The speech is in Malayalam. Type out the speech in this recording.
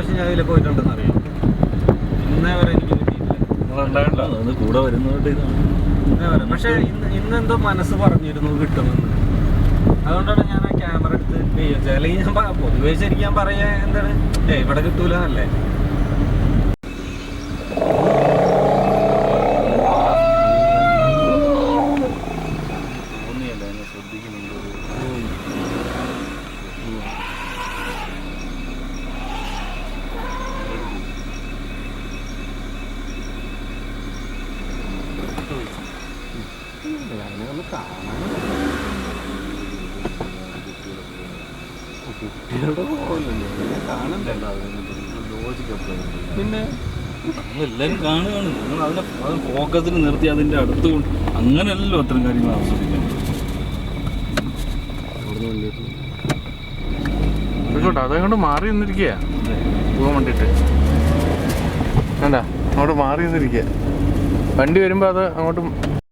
പ്രാവശ്യം ഞാൻ ഇതിൽ പോയിട്ടുണ്ടെന്ന് അറിയാം. ഇന്നേ വരെ എനിക്ക് കിട്ടിയിട്ടില്ല. കൂടെ ഇതാണ്. പക്ഷേ ഇന്ന് ഇന്നെന്തോ മനസ്സ് പറഞ്ഞിരുന്നു കിട്ടുമെന്ന്. അതുകൊണ്ടാണ് ഞാൻ ആ ക്യാമറ എടുത്ത് അല്ലെങ്കിൽ ഞാൻ പൊതുവേ ശരിക്കും പറയാ എന്താണ്? ഇവിടെ കിട്ടൂല ഒന്ന് കാണാൻ കുട്ടികളുടെ കാണണ്ടേ പിന്നെ എല്ലാവരും കാണുകയാണ്. നിങ്ങൾ അതിനെ അത് ഫോക്കസിൽ നിർത്തി അതിന്റെ അടുത്ത് കൊണ്ട് അങ്ങനെയല്ലോ അത്തരം കാര്യങ്ങൾ ആസ്വദിക്കാൻ. ആയിക്കോട്ടെ അതങ്ങോട്ട് മാറി നിന്നിരിക്കുക പോകാൻ വേണ്ടിയിട്ട് വേണ്ട അങ്ങോട്ട് മാറി നിന്നിരിക്കുക വണ്ടി വരുമ്പോൾ അത് അങ്ങോട്ട്